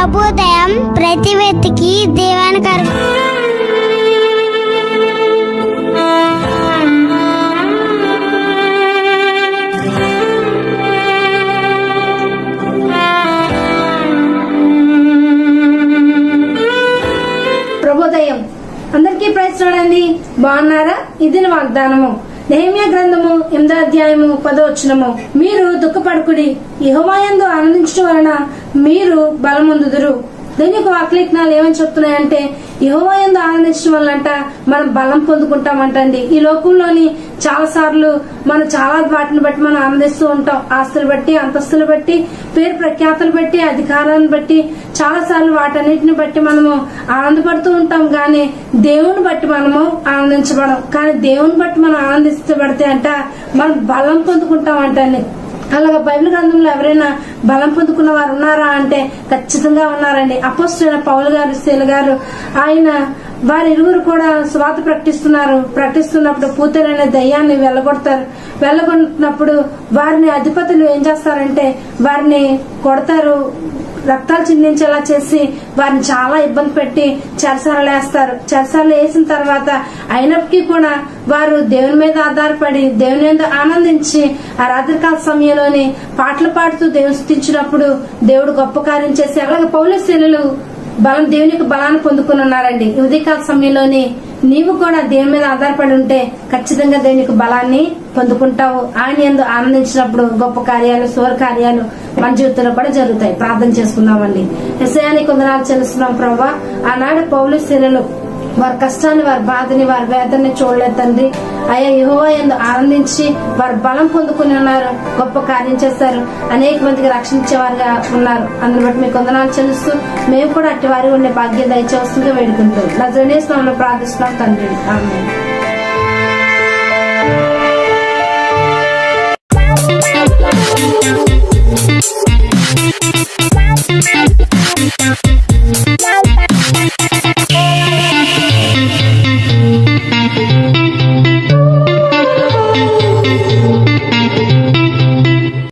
ప్రభుదయం ప్రతి వ్యక్తికి దీవెనకరం. ప్రభుదయం. అందరికీ ప్రైజ్ చూడండి. బాగున్నారా? ఇది వాగ్దానము. నేమ్య గ్రంథము ఎనిమిదో అధ్యాయము పదో మీరు దుఃఖపడుకుడి యహోవాయందు ఆనందించడం వలన మీరు బలముందుదురు. దీని యొక్క వాక్లేఖనాలు ఏమని చెప్తున్నాయంటే యహోవాయందు ఆనందించడం వల్లంట మనం బలం పొందుకుంటామంటండి. ఈ లోకంలోని చాలా సార్లు మనం చాలా వాటిని బట్టి మనం ఆనందిస్తూ ఉంటాం. ఆస్తులు బట్టి అంతస్తులు బట్టి పేరు ప్రఖ్యాతలు బట్టి అధికారాలను బట్టి చాలా సార్లు వాటన్నిటిని బట్టి మనము ఆనందపడుతూ ఉంటాం కానీ దేవుని బట్టి మనము ఆనందించబడం. కానీ దేవుని బట్టి మనం ఆనందించబడితే అంట మనం బలం పొందుకుంటాం అంటండి అలాగా బైబిల్ గ్రంథంలో ఎవరైనా బలం పొందుకున్న వారు ఉన్నారా అంటే ఖచ్చితంగా ఉన్నారండి. అపోస్తున్న పౌలు గారు శీల గారు ఆయన వారిరువురు కూడా స్వాత ప్రకటిస్తున్నారు. ప్రకటిస్తున్నప్పుడు పూతలైన దయ్యాన్ని వెళ్ళగొడతారు. వెళ్ళగొట్టినప్పుడు వారిని అధిపతులు ఏం చేస్తారంటే వారిని కొడతారు. రక్తాలు చిందించేలా చేసి వారిని చాలా ఇబ్బంది పెట్టి చెరసాలు వేస్తారు. చెరసాలు వేసిన తర్వాత అయినప్పటికీ కూడా వారు దేవుని మీద ఆధారపడి దేవుని మీద ఆనందించి ఆ రాత్రికాల సమయంలోని పాటలు పాడుతూ దేవుని స్థుతించినప్పుడు దేవుడు గొప్ప కార్యం చేసి అలాగే పౌలశీలు బలం దేవుని యొక్క బలాన్ని పొందుకుని ఉన్నారండి ఉదయకాల సమయంలోని నీవు కూడా దేవుని మీద ఆధారపడి ఉంటే ఖచ్చితంగా దేవుని యొక్క బలాన్ని పొందుకుంటావు. ఆయన ఎందు ఆనందించినప్పుడు గొప్ప కార్యాలు సూర కార్యాలు మన జీవితంలో కూడా జరుగుతాయి. ప్రార్థన చేసుకుందామండి. ఎస్ఐయానికి కొందనాలు చెల్లిస్తున్నాం ప్రభావ ఆనాడు పౌలు శిలలు వారి కష్టాన్ని వారి బాధని వారి వేదనని చూడలేదు తండ్రి. అయ్యా యుహో ఎందు ఆనందించి వారు బలం పొందుకుని ఉన్నారు గొప్ప కార్యం చేస్తారు అనేక మందికి రక్షించేవారుగా ఉన్నారు. అందుని బట్టి మీకు వందనాలు చెల్లిస్తూ మేము కూడా అట్టి వారి ఉండే భాగ్యం దయచేస్తుందో వేడుకుంటూ నజరేస్తున్నాం ప్రార్థిస్తున్నాం తండ్రి. ఆమె